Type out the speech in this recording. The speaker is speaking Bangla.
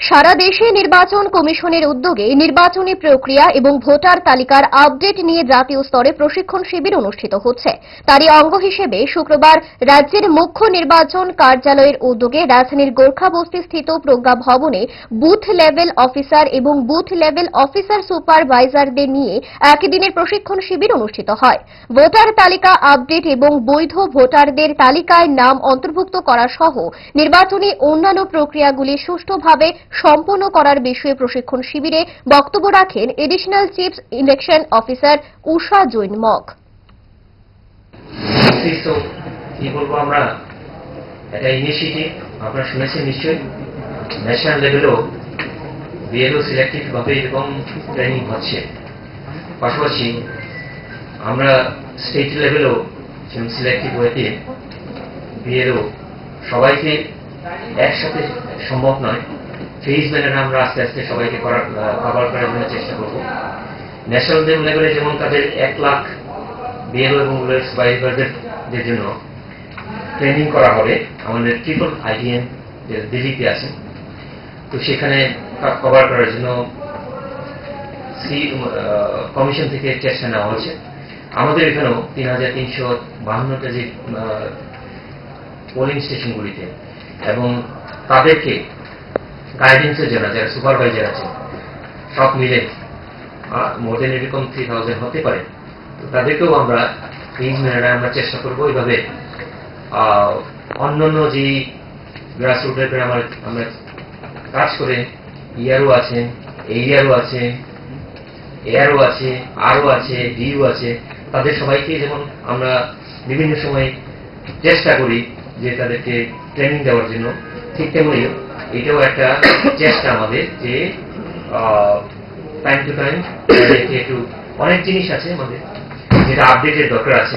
সারা দেশে নির্বাচন কমিশনের উদ্যোগে নির্বাচনী প্রক্রিয়া এবং ভোটার তালিকার আপডেট নিয়ে জাতীয় স্তরে প্রশিক্ষণ শিবির অনুষ্ঠিত হচ্ছে। তারই অঙ্গ হিসেবে শুক্রবার রাজ্যের মুখ্য নির্বাচন কার্যালয়ের উদ্যোগে রাজধানীর গোর্খাবস্তি স্থিত প্রজ্ঞা ভবনে বুথ লেভেল অফিসার এবং বুথ লেভেল অফিসার সুপারভাইজারদের নিয়ে একদিনের প্রশিক্ষণ শিবির অনুষ্ঠিত হয়। ভোটার তালিকা আপডেট এবং বৈধ ভোটারদের তালিকায় নাম অন্তর্ভুক্ত করা সহ নির্বাচনী অন্যান্য প্রক্রিয়াগুলি সুষ্ঠুভাবে সম্পন্ন করার বিষয়ে প্রশিক্ষণ শিবিরে বক্তব্য রাখেন additional chief election officer Usha জৈনমক। তো কি বলব আমরা? এটা ইনিশিয়েটিভ আপনারা শুনেছেন নিশ্চয়ই। ন্যাশনাল লেভেলেও বিএলও সিলেক্টিভ এরকম ট্রেনিং হচ্ছে। পাশাপাশি আমরা স্টেট লেভেলেও যেমন সিলেক্টিভ ওয়েতে বিএলও সবাইকে একসাথে সম্ভব নয়। ফেজ ম্যানারে আমরা আস্তে আস্তে সবাইকে করার কভার করার জন্য চেষ্টা করব। ন্যাশনাল লেভেলে যেমন তাদের এক লাখ বিএলও এবং সুপারভাইজারদের জন্য ট্রেনিং করা হবে, আমাদের ট্রিপল আইডিএন যে দিল্লিতে আছে তো সেখানে কভার করার জন্য সি কমিশন থেকে চেষ্টা নেওয়া হয়েছে আমাদের এখানেও তিন হাজার তিনশো বাহান্নটা যে পোলিং স্টেশনগুলিতে এবং তাদেরকে গাইডেন্সের জন্য যারা সুপারভাইজার আছে, সব মিলে মোর দেন এরকম থ্রি থাউজেন্ড হতে পারে। তো তাদেরকেও আমরা এই ম্যানারে আমরা চেষ্টা করব এইভাবে অন্যান্য যে গ্রাসরুট লেভেলে আমরা আমরা কাজ করে, ইয়ারও আছে, এরিয়ারও আছে, এয়ারও আছে, আরও আছে ডিও আছে, তাদের সবাইকে যেমন আমরা বিভিন্ন সময় চেষ্টা করি যে তাদেরকে ট্রেনিং দেওয়ার জন্য, ঠিক তেমনি এটাও একটা চেষ্টা আমাদের যে টাইম টু টাইম একটু অনেক জিনিস আছে আমাদের, যেটা আপডেটের দরকার আছে।